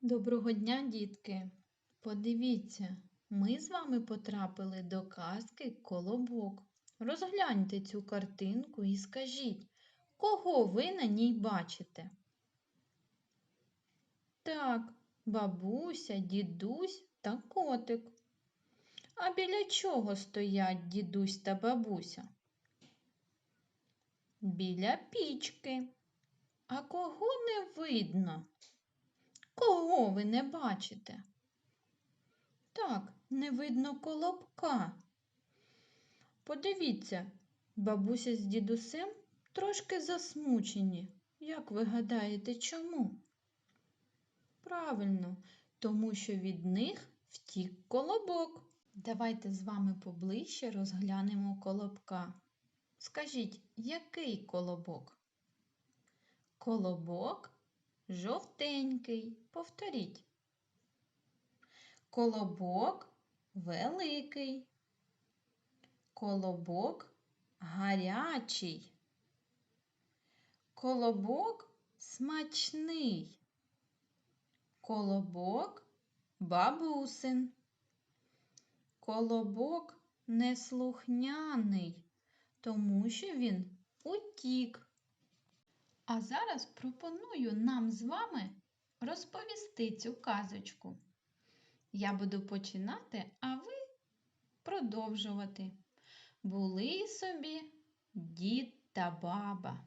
Доброго дня, дітки! Подивіться, ми з вами потрапили до казки Колобок. Розгляньте цю картинку і скажіть, кого ви на ній бачите? Так, бабуся, дідусь та котик. А біля чого стоять дідусь та бабуся? Біля пічки. А кого не видно? Кого ви не бачите? Так, не видно колобка. Подивіться, бабуся з дідусем трошки засмучені. Як ви гадаєте, чому? Правильно, тому що від них втік колобок. Давайте з вами поближче розглянемо колобка. Скажіть, який колобок? Колобок жовтенький. Повторіть. Колобок великий. Колобок гарячий. Колобок смачний. Колобок бабусин. Колобок неслухняний, тому що він утік. А зараз пропоную нам з вами розповісти цю казочку. Я буду починати, а ви продовжувати. Були собі дід та баба.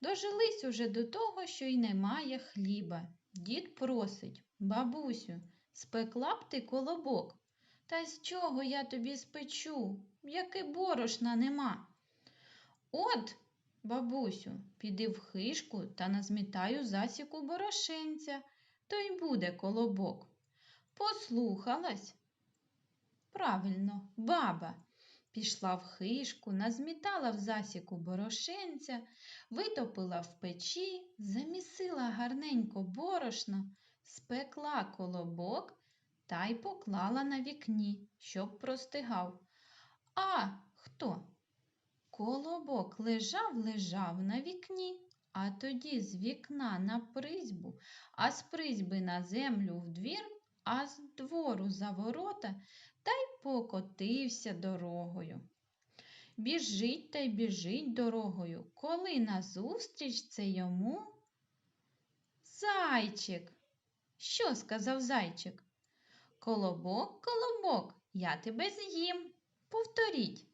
Дожились уже до того, що й немає хліба. Дід просить, бабусю, спекла б ти колобок. Та з чого я тобі спечу, яки борошна нема? От Бабусю, піди в хишку та назмітаю засіку борошенця, то й буде колобок. Послухалась? Правильно, баба. Пішла в хишку, назмітала в засіку борошенця, витопила в печі, замісила гарненько борошно, спекла колобок та й поклала на вікні, щоб простигав. А хто? Колобок лежав, лежав на вікні, а тоді з вікна на призьбу, а з призьби на землю в двір, а з двору за ворота та й покотився дорогою. Біжить та й біжить дорогою, коли назустріч це йому зайчик. Що сказав зайчик? Колобок, колобок, я тебе з'їм. Повторіть.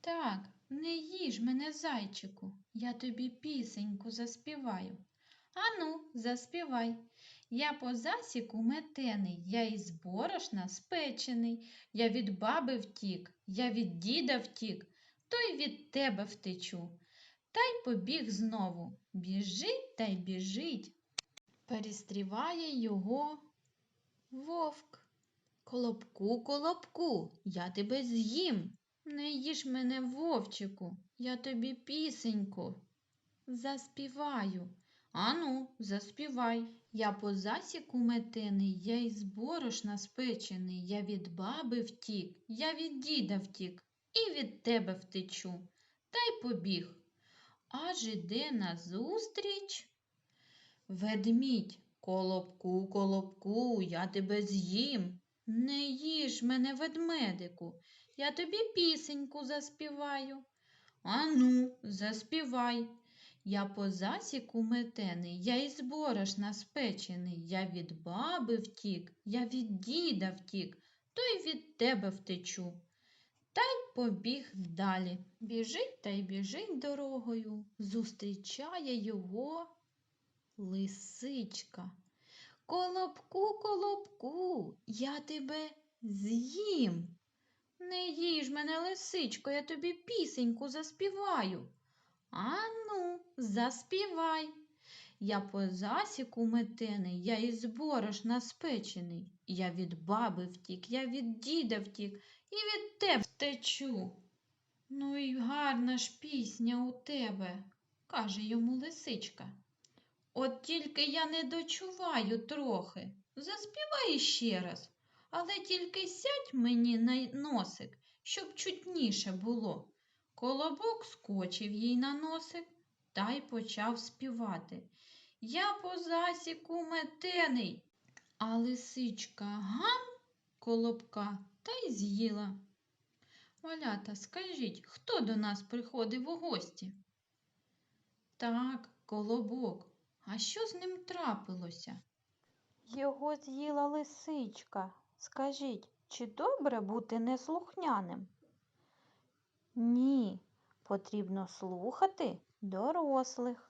Так, не їж мене, зайчику, я тобі пісеньку заспіваю. Ану, заспівай. Я по засіку метений, я із борошна спечений, я від баби втік, я від діда втік, то й від тебе втечу. Та й побіг знову. Біжить та й біжить. Перестріває його вовк. Колобку, колобку, я тебе з'їм. Не їж мене, вовчику, я тобі пісеньку заспіваю. Ану, заспівай. Я по засіку метений, я із борошна спечений, я від баби втік, я від діда втік і від тебе втечу. Та й побіг. Аж іде назустріч ведмідь. Колобку, колобку, я тебе з'їм. Не їж мене, ведмедику, я тобі пісеньку заспіваю. Ану, заспівай. Я по засіку метений, я із борошна спечений, я від баби втік, я від діда втік, то й від тебе втечу. Та й побіг далі. Біжить та й біжить дорогою, зустрічає його лисичка. Колобку, колобку, я тебе з'їм. Не їж мене, лисичко, я тобі пісеньку заспіваю. Ану, заспівай. Я по засіку метений, я із борошна спечений. Я від баби втік, я від діда втік і від тебе втечу. Ну і гарна ж пісня у тебе, каже йому лисичка. От тільки я не дочуваю трохи. Заспівай ще раз, але тільки сядь мені на носик, щоб чутніше було. Колобок скочив їй на носик та й почав співати. Я по засіку метений. А лисичка гам колобка та й з'їла. Малята, скажіть, хто до нас приходив у гості? Так, колобок. А що з ним трапилося? Його з'їла лисичка. Скажіть, чи добре бути неслухняним? Ні, потрібно слухати дорослих.